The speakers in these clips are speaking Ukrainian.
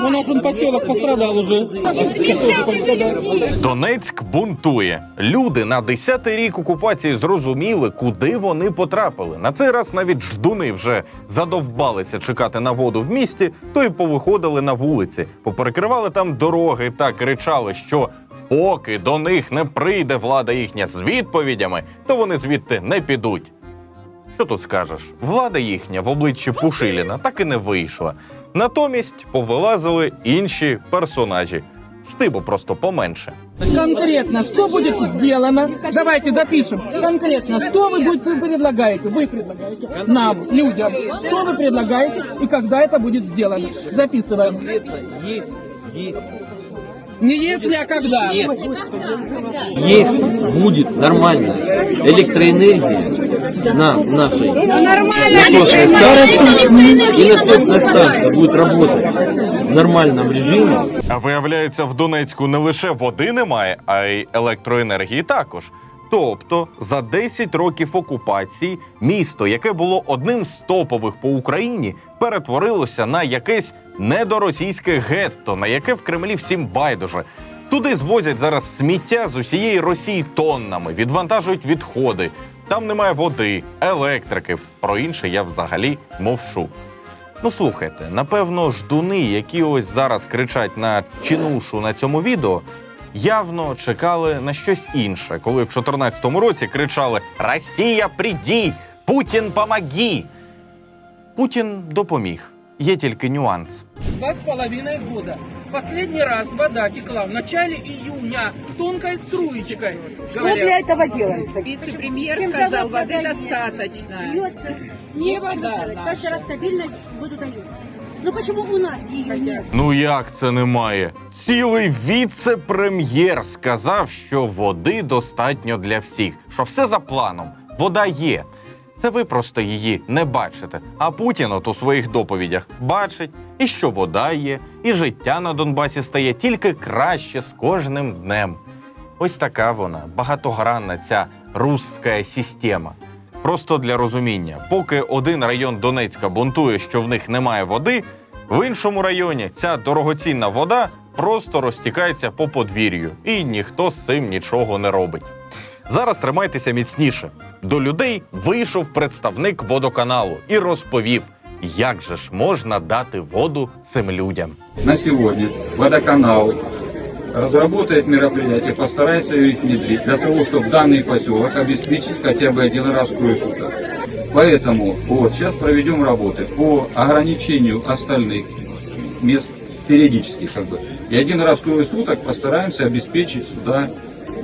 Ну, наш он поселок пострадал уже. Донецьк бунтує. Люди на 10-й рік окупації зрозуміли, куди вони потрапили. На цей раз навіть ждуни вже задовбалися чекати на воду в місті, то й повиходили на вулиці, поперекривали там дороги та кричали, що поки до них не прийде влада їхня з відповідями, то вони звідти не підуть. Що тут скажеш? Влада їхня в обличчі Пушиліна так і не вийшла. Натомість повилазили інші персонажі. Штибу просто поменше. Конкретно, что будет сделано? Давайте допишем. Конкретно, что вы будете предлагаете? Вы предлагаете нам, людям. Что вы предлагаете и когда это будет сделано? Записываем. Есть, есть. Не если, а когда. Есть, будет нормально. Электроэнергия на нашей насосной станции и насосная станция будет работать в нормальном режиме. А виявляється, в Донецьку не лише води немає, а й електроенергії також. Тобто за 10 років окупації місто, яке було одним з топових по Україні, перетворилося на якесь недоросійське гетто, на яке в Кремлі всім байдуже. Туди звозять зараз сміття з усієї Росії тоннами, відвантажують відходи. Там немає води, електрики. Про інше я взагалі мовчу. Ну слухайте, напевно, ждуни, які ось зараз кричать на чинушу на цьому відео, явно чекали на щось інше, коли в 2014 році кричали Росія, приді! Путін помоги! Путін допоміг. Є тільки нюанс. Два с половиной года. Последний раз вода текла в начале июня тонкой струечкой. Что для этого делается? Вице-премьер Кем сказал, завод воды вода достаточно. Льется. Не вода. Каждый раз стабильно воду дают. Ну почему у нас ее нет? Ну як це немає? Цілий віце-прем'єр сказав, що води достатньо для всіх, що все за планом, вода є. Це ви просто її не бачите. А Путін от у своїх доповідях бачить, і що вода є, і життя на Донбасі стає тільки краще з кожним днем. Ось така вона, багатогранна ця русська система. Просто для розуміння, поки один район Донецька бунтує, що в них немає води, в іншому районі ця дорогоцінна вода просто розтікається по подвір'ю, і ніхто з цим нічого не робить. Зараз тримайтеся міцніше. До людей вийшов представник водоканалу і розповів, як же ж можна дати воду цим людям. на сегодня водоканал разработает мероприятие, постарается их внедрить для того, чтобы данный поселок обеспечить хотя бы один раз в трое суток. Поэтому вот сейчас проведем работы по ограничению остальных мест периодически как бы. И один раз в трое суток постараемся обеспечить сюда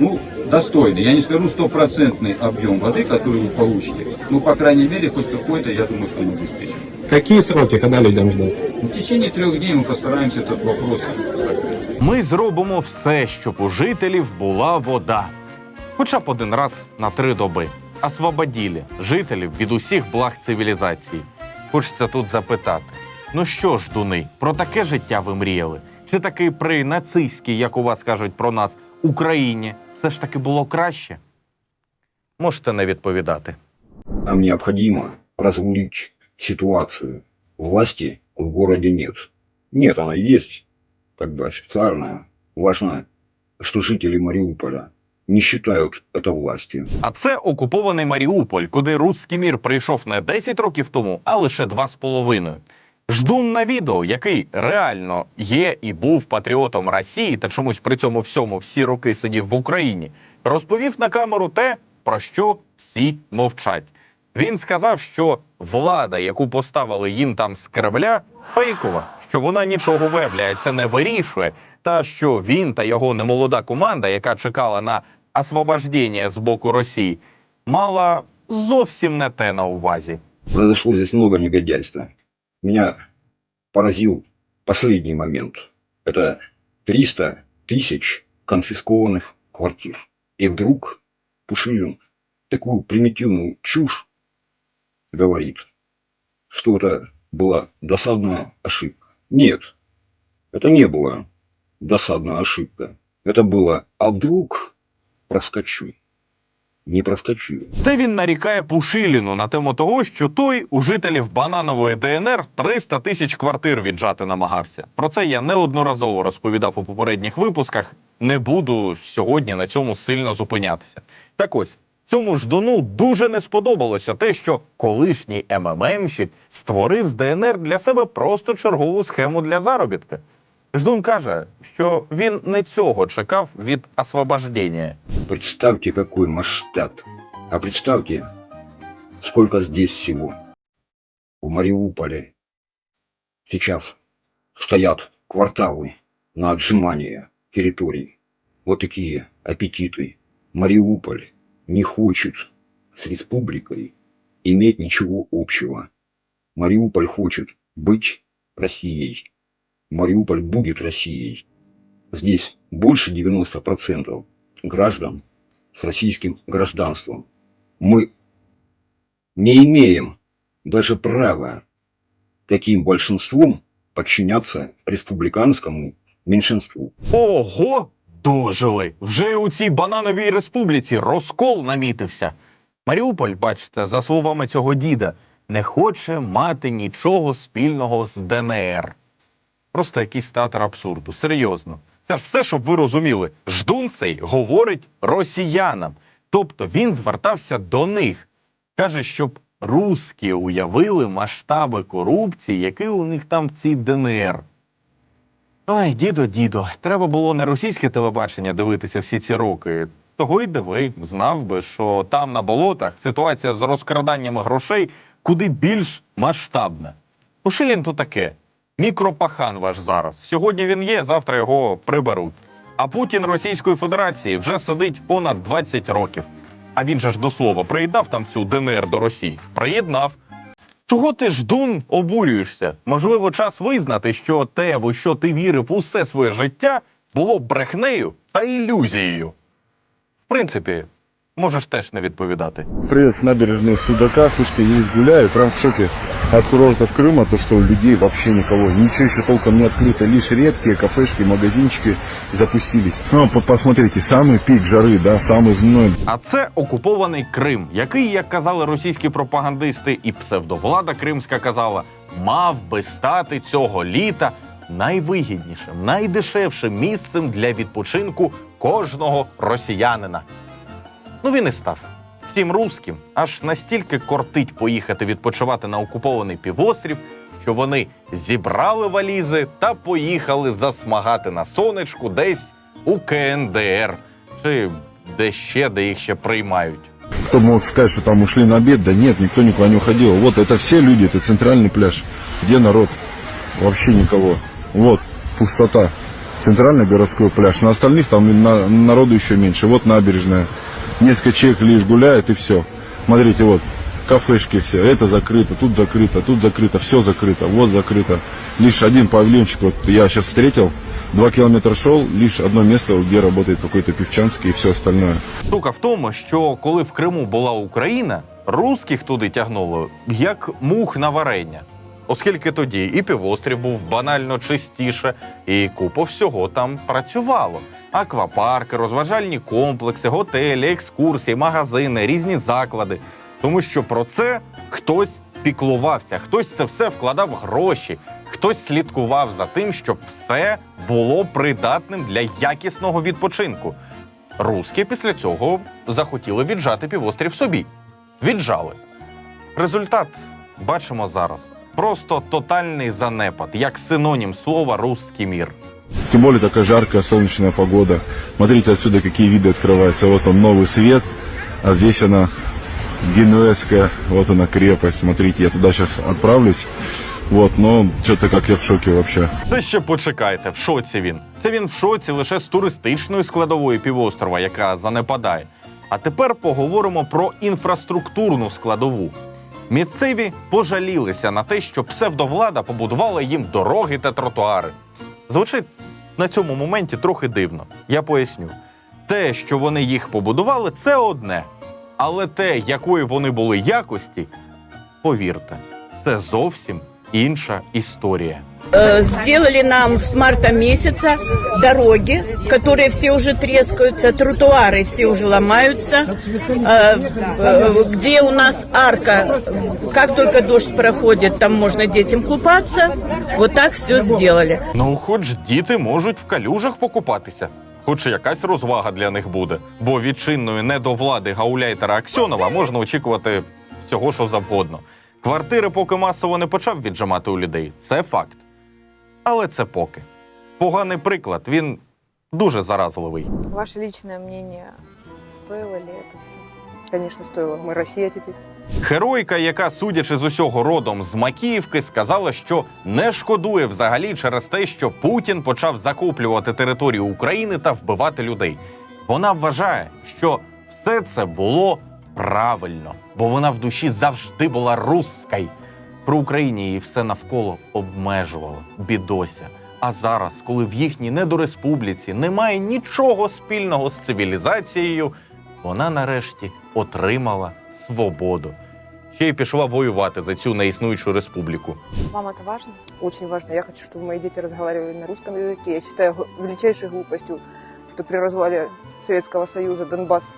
ну, достойный, я не скажу стопроцентный объем воды, который вы получите, ну, по крайней мере, хоть какой-то, я думаю, что мы обеспечим. Какие сроки, когда людям ждать? В течение трех дней мы постараемся этот вопрос Ми зробимо все, щоб у жителів була вода. Хоча б один раз на три доби. Освободілі жителів від усіх благ цивілізації. Хочеться тут запитати: ну що ж, дуни, про таке життя ви мріяли? Чи таки при нацистській, як у вас кажуть про нас, Україні, все ж таки було краще? Можете не відповідати. Нам необходимо разрулить ситуацию. Власти в городе нет. Нет, она есть, как бы официальная. Важно, что жители Мариуполя не считают это властью. А це окупований Маріуполь, куди руський мір прийшов не 10 років тому, а лише 2,5. Ждун на відео, який реально є і був патріотом Росії та чомусь при цьому всьому всі роки сидів в Україні, розповів на камеру те, про що всі мовчать. Він сказав, що влада, яку поставили їм там з Кремля, фейкова, що вона нічого виявляється не вирішує, та що він та його немолода команда, яка чекала на освобождення з боку Росії, мала зовсім не те на увазі. Произошло здесь много негодяйства. Меня поразил последний момент. Это 300 тысяч конфискованных квартир. И вдруг Пушилин такую примитивную чушь говорит, что это была досадная ошибка. Нет, это не была досадная ошибка. Это было, а вдруг проскочу. Не проскочил. Це він нарікає Пушиліну на тему того, що той у жителів бананової ДНР 300 тисяч квартир віджати намагався. Про це я неодноразово розповідав у попередніх випусках. Не буду сьогодні на цьому сильно зупинятися. Так ось. Цьому ждуну дуже не сподобалося те, що колишній МММщик створив з ДНР для себе просто чергову схему для заробітки. Ждун каже, що він не цього чекав від освобождення. Представьте, какой масштаб. А представьте, сколько здесь всего. В Мариуполе сейчас стоят кварталы на отжимание территорий. Вот такие аппетиты. Мариуполь не хочет с республикой иметь ничего общего. Мариуполь хочет быть Россией. Мариуполь будет Россией. Здесь больше 90% граждан с российским гражданством. Мы не имеем даже права таким большинством подчиняться республиканскому меньшинству. Ого, дожили! Вже у цій банановій республіці розкол намітився. Маріуполь, бачите, за словами цього діда, не хоче мати нічого спільного з ДНР. Просто якийсь театр абсурду. Серйозно. Це ж все, щоб ви розуміли. Ждун цей говорить росіянам. Тобто він звертався до них. Каже, щоб русські уявили масштаби корупції, які у них там в цій ДНР. Ой, дідо, дідо, треба було не російське телебачення дивитися всі ці роки. Того й диви, знав би, що там на болотах ситуація з розкраданнями грошей куди більш масштабна. Пушилін то таке. Мікропахан ваш зараз. Сьогодні він є, завтра його приберуть. А Путін Російської Федерації вже сидить понад 20 років. А він же ж до слова приєднав там цю ДНР до Росії. Приєднав. Чого ти ждун обурюєшся? Можливо, час визнати, що те, в що ти вірив усе своє життя, було брехнею та ілюзією. В принципі, можеш теж не відповідати. Привет с набережной Судака. Слушайте, я здесь гуляю, прям в шоке от курортов Крыма, то, что у людей вообще никого. Ничего еще толком не открыто, лишь редкие кафешки, магазинчики запустились. Ну, по- посмотрите, самый пик жары, да, самый зной. А це окупований Крим, який, як казали російські пропагандисти, і псевдовлада кримська казала, мав би стати цього літа найвигіднішим, найдешевшим місцем для відпочинку кожного росіянина. Ну він і став. Всім русським аж настільки кортить поїхати відпочивати на окупований півострів, що вони зібрали валізи та поїхали засмагати на сонечку десь у КНДР чи де ще, де їх ще приймають. Кто мог сказать, что там ушли на обед? Да нет, никто никуда не уходил. Вот это все люди, это центральный пляж. Где народ? Вообще никого. Вот, пустота. Центральный городской пляж. На остальных там на- народу еще меньше. Вот набережная. Несколько человек лишь гуляет и все. Смотрите, вот, кафешки все. Это закрыто, тут закрыто, тут закрыто, все закрыто, вот закрыто. Лишь один павильончик, вот я сейчас встретил, два километра шел, лишь одно место, где работает какой-то певчанский и все остальное. Штука в тому, що коли в Криму була Україна, русських туди тягнуло як мух на варення. Оскільки тоді і півострів був банально чистіше, і купа всього там працювало. Аквапарки, розважальні комплекси, готелі, екскурсії, магазини, різні заклади. Тому що про це хтось піклувався, хтось це все вкладав гроші, хтось слідкував за тим, щоб все було придатним для якісного відпочинку. Руські після цього захотіли віджати півострів собі. Віджали. Результат бачимо зараз. Просто тотальний занепад, як синонім слова «русський мір». Тем более такая жаркая солнечная погода. Смотрите отсюда, какие виды открываются. Вот он новый свет, а здесь она генуэзская, вот она крепость. Смотрите, я туда сейчас отправлюсь. Вот, но что-то как я в шоке вообще. Це ще почекайте, в шоці він. Це він в шоці лише з туристичної складової півострова, яка занепадає. А тепер поговоримо про інфраструктурну складову. Місцеві пожалілися на те, що псевдовлада побудувала їм дороги та тротуари. Звучить на цьому моменті трохи дивно. Я поясню. Те, що вони їх побудували, це одне. Але те, якої вони були якості, повірте, це зовсім інша історія. Э, Сделали нам с марта месяца дороги, которые все уже трескаются, тротуары все уже ломаются, Э, э, где у нас арка, как только дождь проходит, там можно детям купаться, вот так все сделали. Ну, хоч діти можуть в калюжах покупатися. Хоч якась розвага для них буде. Бо від чинної недовлади гауляйтера Аксьонова можна очікувати всього, що завгодно. Квартири поки масово не почав віджимати у людей. Це факт. Але це поки. Поганий приклад, він дуже заразливий. Ваше личное мнение, стоило ли это все? Конечно, стоило. Мы Россия теперь. Геройка, яка, судячи з усього родом з Макіївки, сказала, що не шкодує взагалі через те, що Путін почав закуплювати територію України та вбивати людей. Вона вважає, що все це було правильно, бо вона в душі завжди була русскай. Про Україні її все навколо обмежувало, бідося. А зараз, коли в їхній недореспубліці немає нічого спільного з цивілізацією, вона нарешті отримала свободу. Ще й пішла воювати за цю неіснуючу республіку. Вам это важно? Очень важно. Я хочу, чтобы мои дети разговаривали на русском языке. Я считаю гл- величайшей глупостью, что при развале Советского Союза Донбасс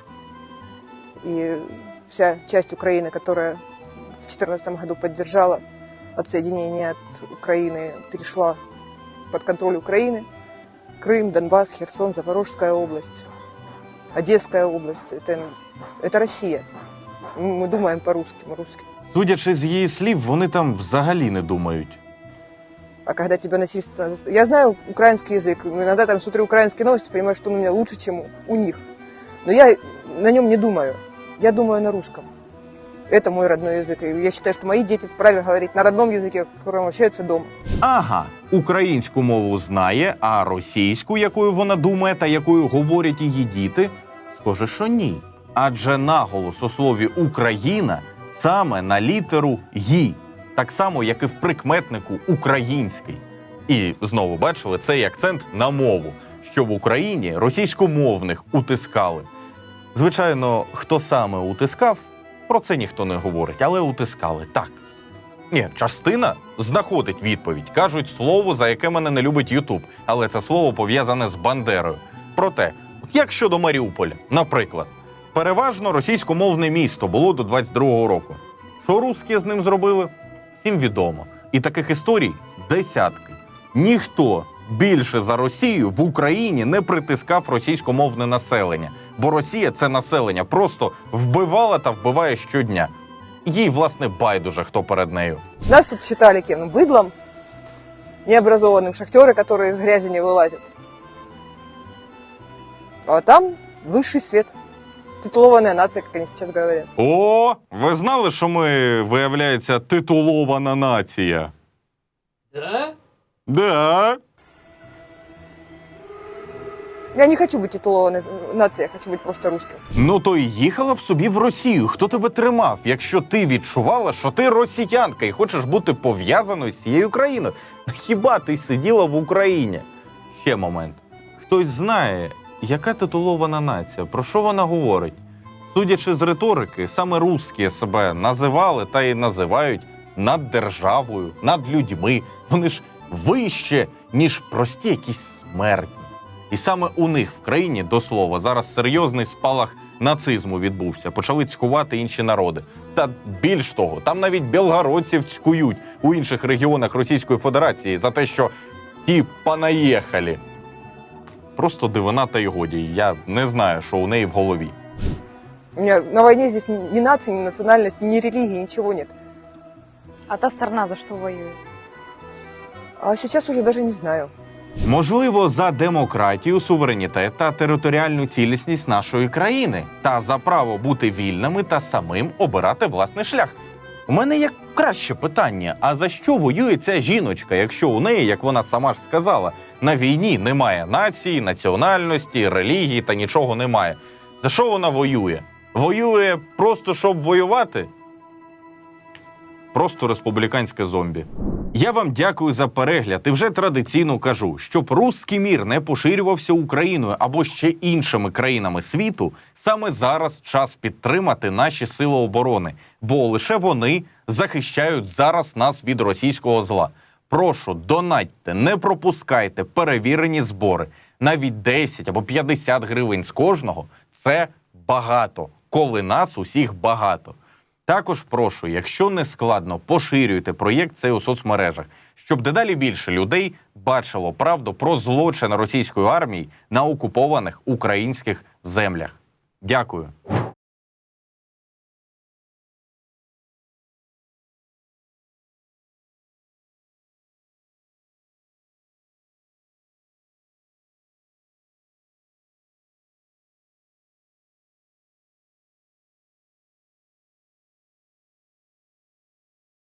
и вся часть Украины, которая в 2014 году поддержала отсоединение от Украины, перешла под контроль Украины. Крым, Донбасс, Херсон, Запорожская область, Одесская область. Это, это Россия. Мы думаем по-русски, мы русские. Судячи з її слів, вони там взагалі не думають. А когда тебя насильственно... заст- Я знаю украинский язык, иногда там смотрю украинские новости, понимаю, что он у меня лучше, чем у- у них. Но я на нем не думаю. Я думаю на русском. Это мой родной язык. И я считаю, что мои дети вправе говорить на родном языке, которым общаются дома. Ага, українську мову знає, а російську, якою вона думає та якою говорять її діти, схоже, що ні. Адже наголос у слові Україна саме на літеру «ї», так само, як і в прикметнику український. І знову бачили цей акцент на мову, що в Україні російськомовних утискали. Звичайно, хто саме утискав, Про це ніхто не говорить, але утискали так. Ні, частина знаходить відповідь. Кажуть слово, за яке мене не любить Ютуб, але це слово пов'язане з Бандерою. Проте, от як щодо Маріуполя, наприклад, переважно російськомовне місто було до 22-го року. Що русські з ним зробили? Всім відомо. І таких історій десятки. Ніхто більше за Росію в Україні не притискав російськомовне населення, бо Росія це населення просто вбивала та вбиває щодня. Їй, власне, байдуже, хто перед нею. Нас тут считали кем? Ну, Быдлом, необразованным, шахтеры, которые из грязи не вылазят. А там высший свет. Титулованная нация, как они сейчас говорят. О, ви знали, що ми, виявляється, титулована нація? Да? Да. Я не хочу быть титулованной нацией, я хочу быть просто русским. Ну то й їхала б собі в Росію. Хто тебе тримав, якщо ти відчувала, що ти росіянка і хочеш бути пов'язаною з цією країною? Хіба ти сиділа в Україні? Ще момент. Хтось знає, яка титулована нація, про що вона говорить? Судячи з риторики, саме русські себе називали та й називають над державою, над людьми. Вони ж вище, ніж прості якісь смертні. І саме у них в країні до слова зараз серйозний спалах нацизму відбувся. Почали цькувати інші народи. Та більш того, там навіть білгородців цькують у інших регіонах Російської Федерації за те, що ті понаїхали. Просто дивина та й годі. Я не знаю, що у неї в голові. У меня на войне здесь ни ни нации, ни национальности, ни религии, ничего нет. А та сторона за что воюет? А сейчас уже даже не знаю. Можливо, за демократію, суверенітет та територіальну цілісність нашої країни та за право бути вільними та самим обирати власний шлях. У мене є краще питання: а за що воює ця жіночка, якщо у неї, як вона сама ж сказала, на війні немає нації, національності, релігії та нічого немає? За що вона воює? Воює просто щоб воювати? Просто республіканське зомбі. Я вам дякую за перегляд і вже традиційно кажу, щоб русський мір не поширювався Україною або ще іншими країнами світу. Саме зараз час підтримати наші сили оборони, бо лише вони захищають зараз нас від російського зла. Прошу, донатьте, не пропускайте перевірені збори. Навіть 10 або 50 гривень з кожного це багато, коли нас усіх багато. Також прошу, якщо не складно, поширюйте проєкт цей у соцмережах, щоб дедалі більше людей бачило правду про злочин російської армії на окупованих українських землях. Дякую.